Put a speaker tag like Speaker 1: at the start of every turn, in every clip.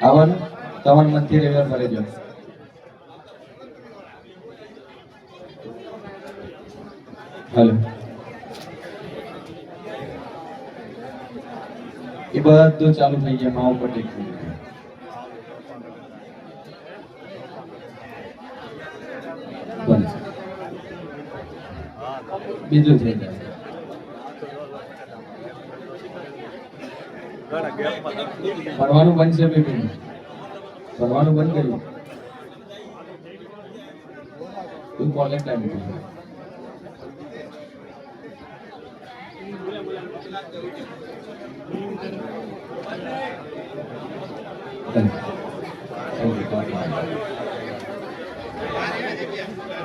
Speaker 1: આવવાનું તમારા મનથી રવિવાર મળે જો હલો. એ બધું ચાલુ થઈ ગયા માઉ પર બીજું થઈ જાય ભણવાનું બંધ છે બેબી ભણવાનું બંધ કર્યું. તું કોલેજ ટાઈમ કર્યું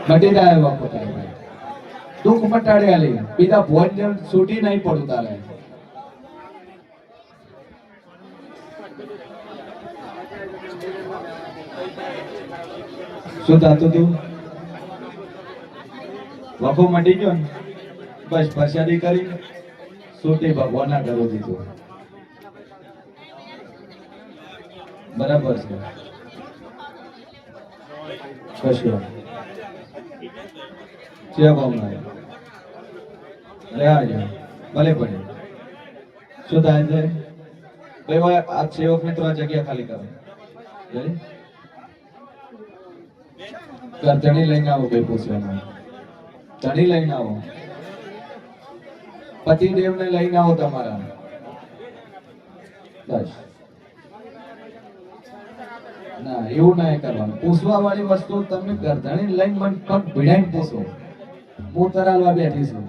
Speaker 1: મટી જાય બાપુ તારે. ભોજન છૂટી નહીં પડું તારે. શું થતું તું? વખો મટી ગયો ને? બસ પ્રસાદી કરી. છૂટી ભગવાનના ઘરો દીધું બરાબર છે. કશું જય ભાવના રહ્યા જા. ભલે પડે શું થાય છે? ભાઈ આ સેવક મિત્રો આ જગ્યા ખાલી કરે. ચણી લઈને આવો બે પૂછવાનું ચણી લઈને આવો. પતિદેવ ને લઈને આવો તમારા. ના, એવું ના કરવાનું. પૂછવા વાળી વસ્તુ તમે ગરધણી લઈને મને પણ ભીડાઈને પૂછો. હું તરાલવા બેઠી છું.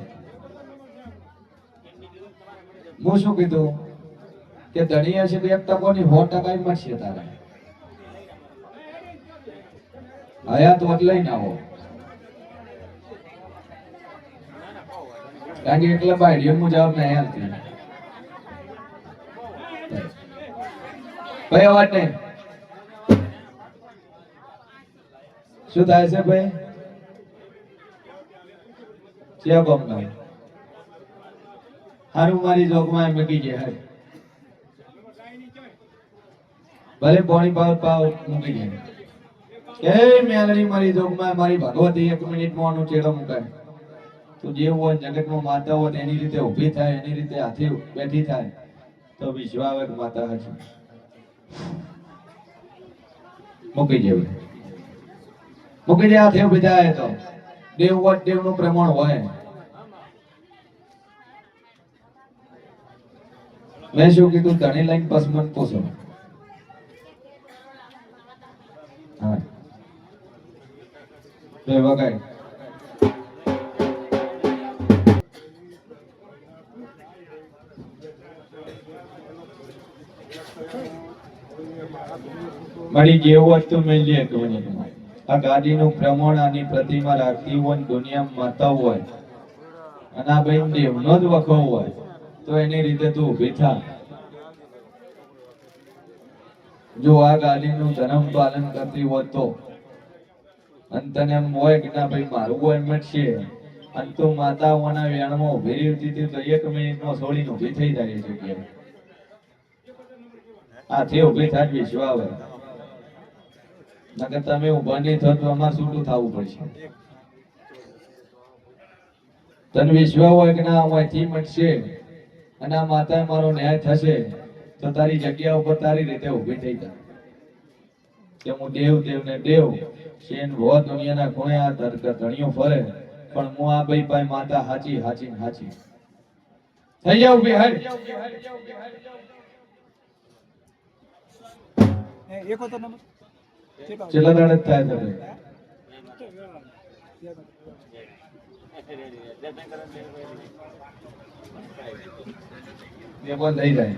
Speaker 1: હું શું કીધું? કે ધણી હશે તો એક ટકોની સો ટકા મળશે તારે. આયા તો જ લઈને આવો. કારણ કે એકલા બાયડીઓ નું જવાબ નહીં ભાઈ અવાજ નહીં. શું થાય છે ભાઈ? છે બોમ્બે હારું, મારી જોગમાં મૂકી ગયા હારી ભલે પોણી પાવ પાવ મૂકી જાય એ મેલરી મારી જોગમાં મારી ભગવતી એક મિનિટમાં આનો ચેડો મુકાય. તું જેવું હોય જગતમાં માતા હોય એની રીતે ઊભી થાય, એની રીતે હાથે બેઠી થાય, તો વિશ્વાવક માતા હશે. મૂકી જેવું મૂકી દે, હાથે ઊભી થાય તો. દેવ વટ દેવનું પ્રમાણ હોય. મેં શું કીધું? ધણી લઈને બસ મન પૂછો. મારી જેવું હતું મેં લે આ ગાડીનું પ્રમાણ આની પ્રતિમા રાખતી હોય દુનિયામાં માતા હોય. અને આ બેન દેવનો જ વખો હોય. તો એની રીતે તું ઊભી થા. જો આ ગાડીનું ધર્મ પાલન કરતી હોય તો અને તને એમ હોય કે ના ભાઈ, મારું જ છે. અને તું માતાઓના વેણમાં ઊભી રહી હતી તો એક મિનિટમાં છોડીને ઊભી થઈ જાય છે કે આ આથી ઊભી થાય વિશ્વ આવે. નકર તમે ઊભા નહીં થો તો અમારે છૂટું થવું પડશે. તને વિશ્વ હોય કે ના અહીંથી મટશે અને આ માતા મારો ન્યાય થશે, તો તારી જગ્યા ઉપર તારી રીતે ઊભી થઈ જા. કે હું દેવ દેવ ને દેવ શેન ભો દુનિયાના ખૂણે આ ધર- ધણીઓ ફરે પણ હું આ ભાઈ ભાઈ માતા હાચી હાચી હાચી. થઈ જાવ
Speaker 2: એકોતેર નંબર.
Speaker 1: છેલ્લા દાડે થાય છે ભાઈ. બંધ થઈ જાય.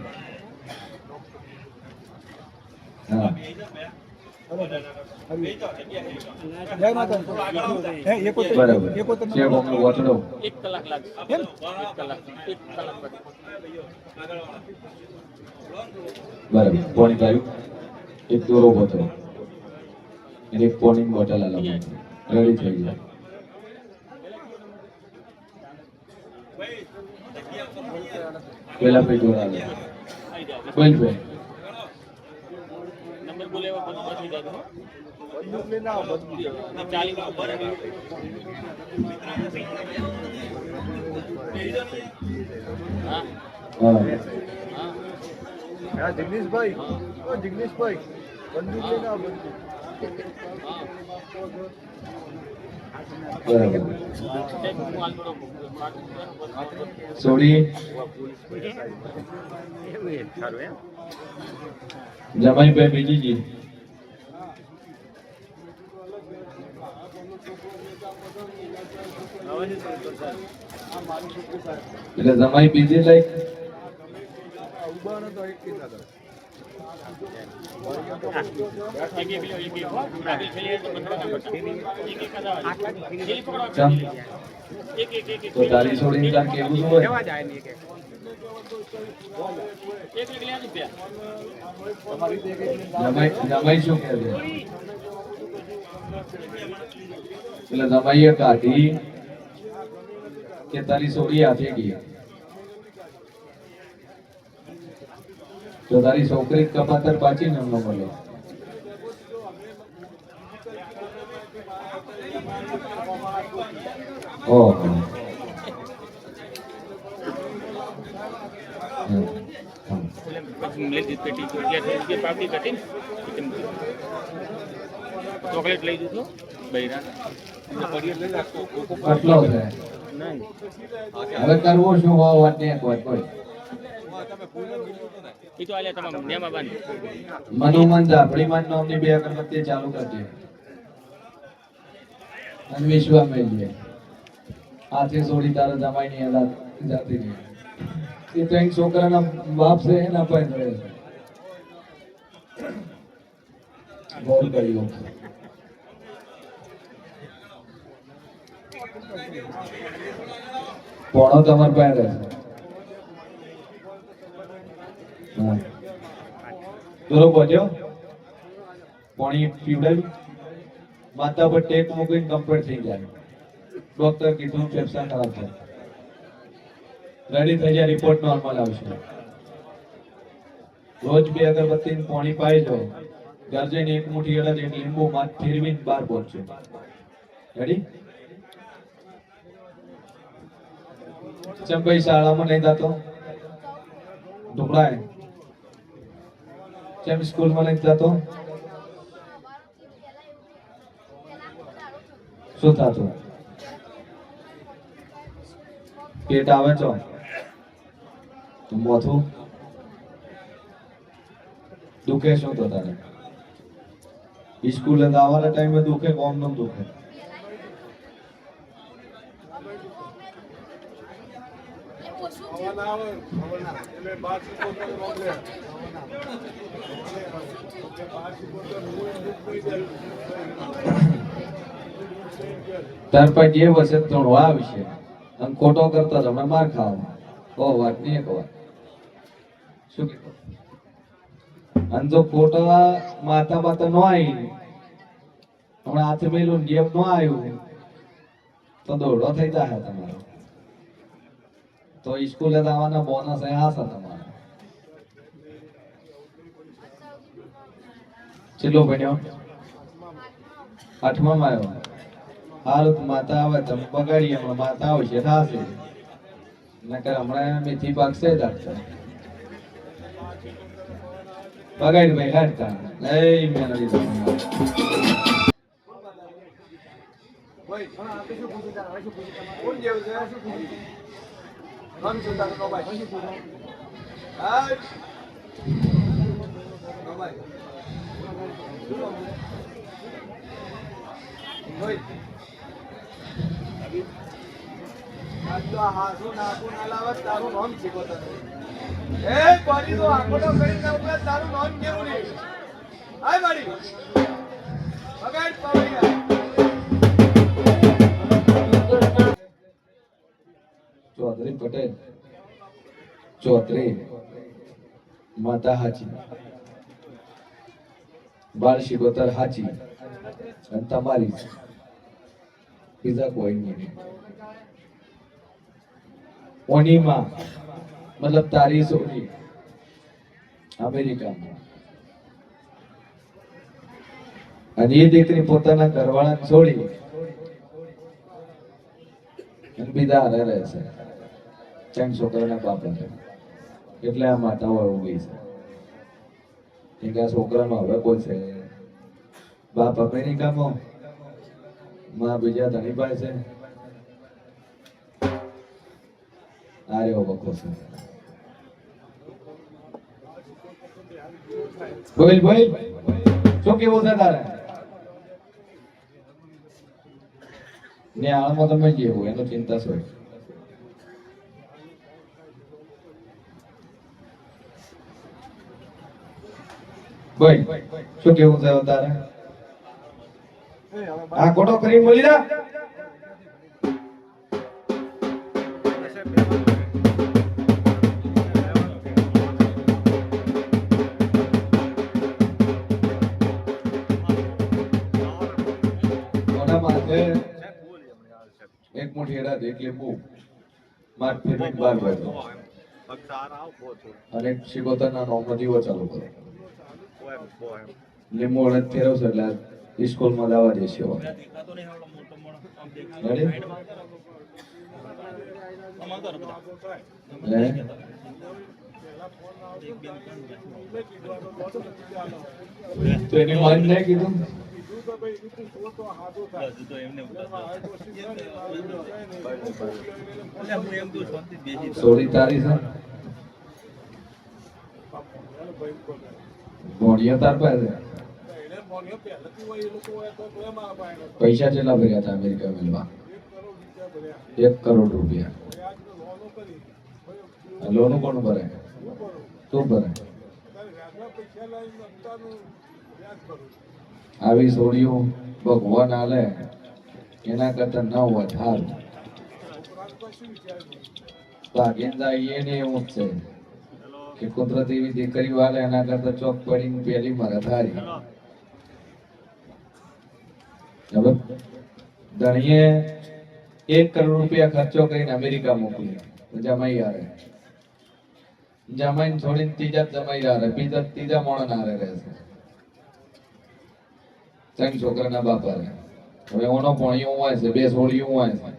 Speaker 1: હા.
Speaker 3: એક કલાક લાગશે
Speaker 2: કેમ
Speaker 3: એક કલાક. એક કલાક પછી.
Speaker 1: બરાબર. પાણી પાયું એક દોરો બોતો અને એક પાણીની બોટલ અલગ રેડી થઈ જાય પેલા ભાઈ દોરા ભાઈ
Speaker 3: બોલે એવા બધું બચી જાય હો.
Speaker 4: જિગ્નેશભાઈ. ઓ જિગ્નેશભાઈ. બંદૂક લઈને આવો બંદૂક
Speaker 1: સોડી જમાઈભાઈ બીજીજી એક એક બીજી લાઈક
Speaker 4: તો
Speaker 3: પ્યા.
Speaker 1: જમાઈ જમાઈ શું કહે એટલે જમાઈએ કાઢી કે તારી છોકરી હાથે ગઈ તો તારી છોકરી કપાતર પાછી ને મળે ઓહો
Speaker 3: ત્યાં થઈ ગઈ પાપડી કાઢી ને તેમ ચોકલેટ લઈ જજો બૈરા
Speaker 1: છે. હવે કરવો શું વાવ વાત ને કોઈ
Speaker 3: એ તો આલ્યા તમામ નેમા બાંધી
Speaker 1: મનોમન ઝાપડીમાં નામની બે અગરબત્તી ચાલુ કરજે. અને વિશ્વા મેળવીએ. હાથે છોડી તારા જમાઈ હાલત જાતી રહી. એ તો એક છોકરાના બાપ છે એના પર રહે છે. કર્યો પોણો તમાર પાસે. દોરો પહોંચ્યો પોણી પીવડાવ્યું. માથા પર ટેક મૂકીને કમ્પ્લીટ થઈ જાય. ડોક્ટર કીધું, ફેફસા ખરાબ થાય. રેડી થઈ જાય રિપોર્ટ નોર્મલ આવશે. રોજ બે અગરબત્તી પાણી પાઈ જાઓ. ગરજે એક મુઠ્ઠી અડદ, એક લીંબુ, માથ ફેરવીને બહાર પહોંચજો. રેડી ચમ ભાઈ શાળામાં નહીં જતો? ઢોકળાય કેમ સ્કૂલમાં નહીં જતો? શું થતું? પેટ આવે છો મોથું? દુખે શું તો તારે સ્કૂલે આવવાના ટાઈમે દુખે, કોમનું દુખે
Speaker 4: એટલે બાર સિત્તોતેર નો છે. બાર સિત્તોતેરનું એ દુઃખ પડી જાય.
Speaker 1: ખોટો કરતા તમને માર ખાવા કો વાત, નહીં એક વાત. શું કીધું અને જો ખોટા માતા માતા નો આવી હમણાં હાથ મેલું ગેમ નો આવ્યું, તો દોડો થઈ જાય તમારો. તો સ્કૂલે આવવાના બોનસ અહીંયા હશે તમારે. ચેલો બન્યો આઠમામાં આવ્યો? તો માતા આવે તમે બગાડી હમણાં માતા આવશે થાશે નકર હમણાં મેથી પાકશે જ આપશે બગાડી ભાઈ હાડતા એ મેલડી તમને
Speaker 4: શું પૂછ્યું તમારે? કોણ જેવું છે? શું પૂછ્યું? નામ શું તારું? નામ છે? ભાઈ. આજ તો આ હાથું નાખું ના લાવે તો તારું શીખો તને. એ પાડી તો આંખોટો કરીને ઉપર તારું નામ કેવું નહીં હાય મારી બગાડ પાવડિયા
Speaker 1: ચૌધરી પટેલ. ચૌધરી માતા હાચી. બાળ શિગોતર હાચી. અને તમારી. બીજા કોઈ નહીં. ઓનીમાં. મતલબ તારી સોની. અમેરિકામાં. અને એ દીકરી પોતાના ઘરવાળા છોડી. બીજા હારે રહે છે. ચાંદ છોકરાના બાપ છે એટલે આ માતાઓ ઊભી છે. આ છોકરાનો હવે કોઈ છે. બાપ અમેરિકામાં માં બીજા ધણી પાસે છે. આ રહ્યો બકો છે. બોલ ભાઈ, શું કેવું છે તારે? ને આળમાં તમે જેવું એનો ચિંતા શું બોલ શું કેવું છે તારે? આ ખોટો કરી બોલી ના એક મોટી હેડા એટલે બહુ. માર ફેરવીને બાર વાગ્યો. અને શિકોતરના નોમનો દીવો ચાલુ કરો લીંબુ અડદ ફેરવશો એટલે સ્કૂલમાં જવા દેશે? તો એને માન નહીં સોરી તારી છે? પાસે કેટલા ભર્યા હતા અમેરિકા મિલમાં? એક કરોડ રૂપિયા. લોન કોણ ભરે? તું ભરે. આવી સોડીઓ ભગવાન આલે, એના કરતા ન વધાર. ભાગ્યંદા એને એવું જ છે. કે કુદરતી દીકરી વાલે એના કરતા ચોક પડીને પેલી મારા ધારી. હવે ધણીએ એક કરોડ રૂપિયા ખર્ચો કરીને અમેરિકા મોકલ્યો. જમાઈ આવે જમાઈને છોડીને ત્રીજા જમાઈ આવે બીજા ત્રીજા મોણ હારે રહેશે ત્રણ છોકરાના બાપા રે હવે ઓનો ભણ્યો હોય છે, બે સોળીઓ હોય છે.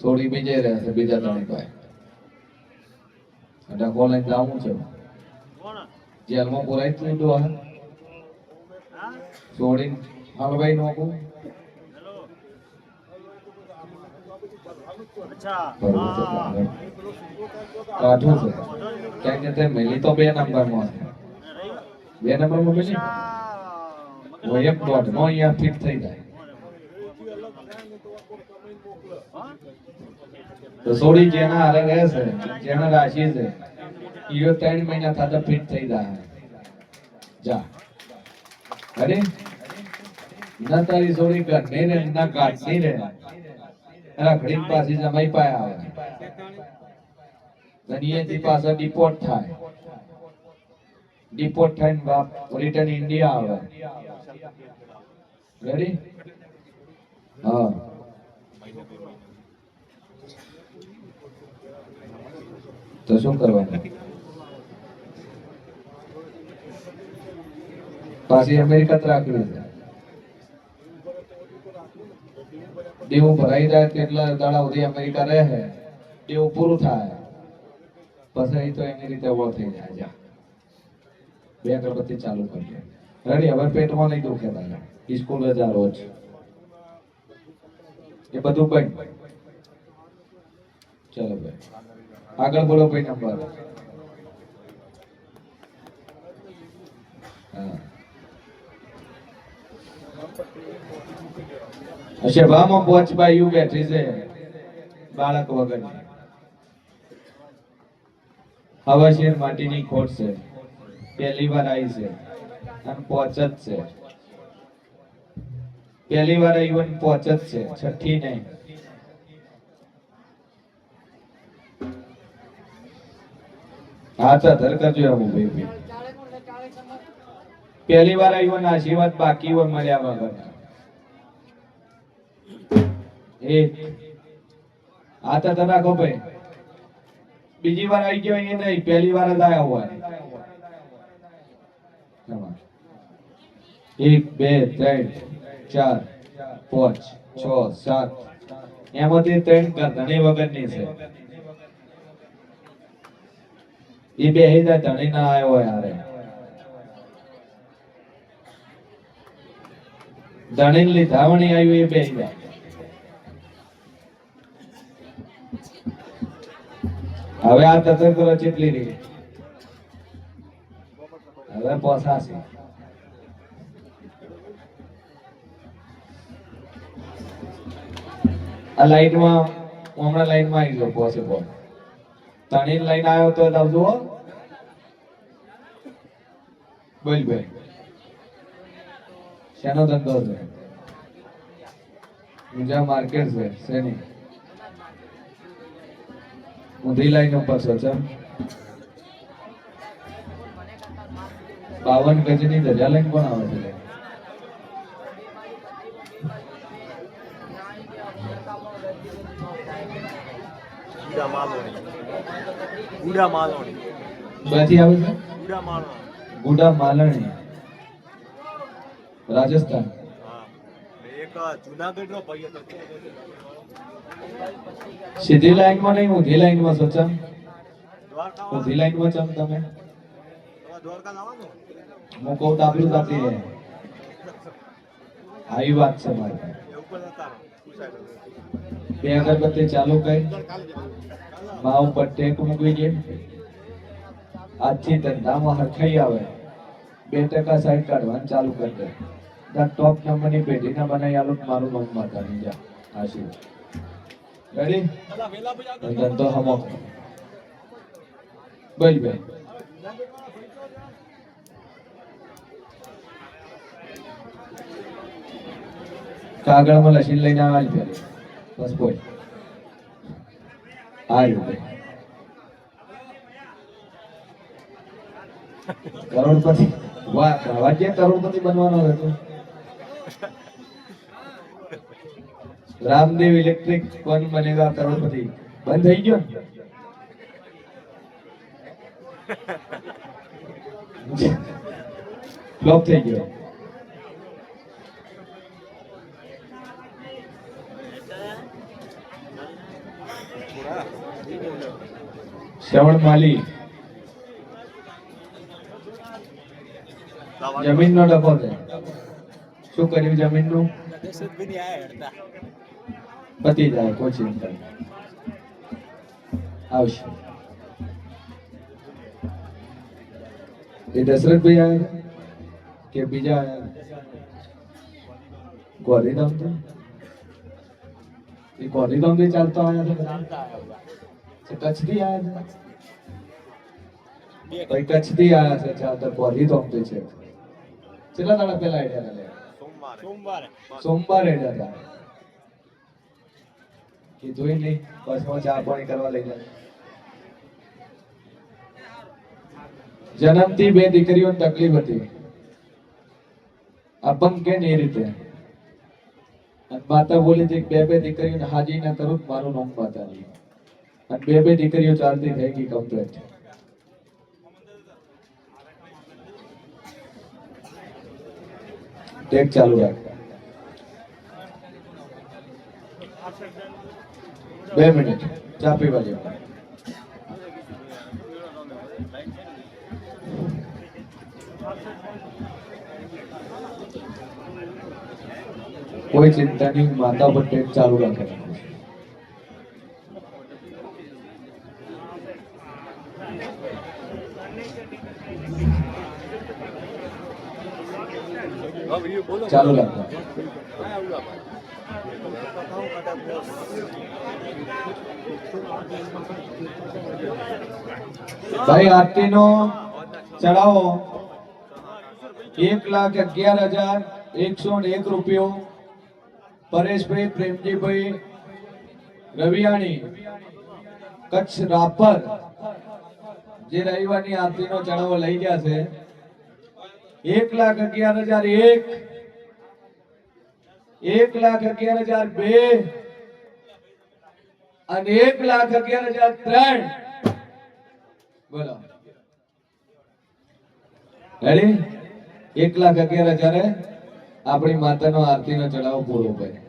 Speaker 1: સોળી બીજે રહેશે બીજા ત્રણ ભાઈ એટલે કોલેજ જવું છે જેલમાં પુરાઈ જ લીધું હવે છોડીને હલવાઈ છે કાઢું છે ક્યાંક ને તે મેલી તો બે નંબરમાં બે નંબરમાં મેલી હું એક દોઢ નો અહીંયા ફિટ થઈ જાય તો જેના હારે રહેશે જેના રાશિ છે ઈયો ત્રણ મહિના થતા ફિટ થઈ જાય. જા. અરે ના તારી સોડી નહીં રે, ના કાઢની ને એના ઘડી પાછી જમાઈ પાયા આવે દનિયાથી પાછા ડિપોર્ટ થાય. ડિપોર્ટ થઈને બાપ રિટર્ન ઇન્ડિયા આવે. રેડી હા. તો શું કરવાનું? પાછી અમેરિકા જ રાખવી છે દેવું ભરાઈ જાય કેટલા દાડા સુધી અમેરિકા રહે દેવું પૂરું થાય. પછી તો એની રીતે ઓળ થઈ જાય, જા. બે અગરબત્તી ચાલુ કરીએ રેડી હવે પેટમાં નહીં દુખે તારે. સ્કૂલ રજા રોજ. એ બધું બંધ. ચલો ભાઈ. આગળ બોલો કોઈ નંબર હા. સભામાં પોચ યુ બેઠી છે બાળક વગર હવા શેર માટીની ખોટ છે. પહેલી વાર આવી છે. અને જ છે. પહેલી વાર આવી હોય ને પોચ જ છે. છઠ્ઠી નહીં. હા તો ધર આવું ભાઈ પહેલી વાર આવી હોય ને આશીર્વાદ બાકી હોય મળ્યા વગર. એક. તો રાખો ભાઈ બીજી વાર આવી ગયો એ નહીં, પહેલી વાર જ આવ્યા હોય. એક, બે, ત્રણ, ચાર, પાંચ, છ, સાત. એમાંથી ત્રણ કરતા વગરની છે. એ બે હીધા ધણી ના આવ્યો હોય હારે. ધણી લીધાવણી આવ્યું એ બે હીધા હવે આ તતર ચેટલી રહી. હવે પોસાશે. આ લાઈટમાં, હમણાં લાઈનમાં આવી ગયો પોસિબલ તણી લઈને આવ્યો તો લાવજો હો. બોલ ભાઈ. શેનો ધંધો છે? ઊંઝા માર્કેટ છે, શેની? ઊંધી લાઈન ઉપર છો બાવન ગજની ધજા લઈને કોણ આવે છે
Speaker 5: ગુડા માલોણી ગુડા માલોણી.
Speaker 1: ક્યાંથી આવે છે?
Speaker 5: ગુડા માલોણી.
Speaker 1: ગુડા માલણી. રાજસ્થાન.
Speaker 5: એક જુનાગઢ નો ભાઈ હતો.
Speaker 1: સીધી લાઈનમાં નહીં ઊંધી લાઈનમાં છો ચમ. ઊંધી લાઈનમાં ચમ તમે? હું કહું તો સાથે રહે. આવી વાત છે મારી. બે અગરબત્તી ચાલુ કરી. મા ઉપર ટેક મૂકી દે આજથી ધંધામાં હરખાઈ આવે. બે ટકા સાઈડ કાઢવાનું ચાલુ કરી દે. ત્યાં ટોપ નંબરની પેઢીના બનાવી આલો મારું મન માતા જા. આશી રેડી ધંધો હમો. બોલ ભાઈ. કાગળમાં લસીન લઈને પેલી બસ બોલ. આ રીતે કરોડપતિ વાજ્ય કરોડપતિ બનવાનો હતો રામદેવ ઇલેક્ટ્રિક કોણ બનેગા કરોડપતિ. બંધ થઈ ગયો? ફ્લોપ થઈ ગયો. શ્રવણ માલી. જમીન નો ડખો છે. શું કર્યું જમીનનું પતી જાય કોઈ આવશે. એ દશરથભાઈ આવ્યા કે બીજા આવ્યા? ગોરીધામ તો? એ ગોરીધામથી ચાલતો આવ્યા છે બધા તો કચ્છથી आया था? ભાઈ કચ્છથી આયા છે ચાલતો તો થી છે કેટલા દાડા પહેલા આઈડિયા લે
Speaker 5: સોમવારે સોમવારે
Speaker 1: સોમવારે હતા કે જોઈ નહીં બસમાં ચા પાણી કરવા લઈ જાય જન્મથી બે દીકરીઓને તકલીફ હતી અપંગ કે ને એ રીતે માતા બોલી છે બે બે દીકરીઓને હાજી ના કરું મારું નામ માતા નહીં અને બે બે દીકરીઓ ચાલતી થઈ ગઈ કમ્પ્લેટ ટેક ચાલુ રાખ. બે મિનિટ ચા પીવા જેવું. કોઈ ચિંતા નહીં માતા પર ટેક ચાલુ રાખે ચાલુ રાખે. ભાઈ આરતી નો ચડાવો એક લાખ અગિયાર હજાર એકસો એક રૂપિયો. પરેશભાઈ, પ્રેમજીભાઈ, રવિયાણી, કચ્છ રાપર, જે રવિવારની આરતીનો ચડાવો લઈ ગયા છે. એક લાખ અગિયાર હજાર એક એક લાખ અગિયાર હજાર બે અને એક લાખ અગિયાર હજાર ત્રણ. બોલો. રેડી એક લાખ અગિયાર હજારે આપણી માતાનો આરતીનો ચડાવો પૂરો ભાઈ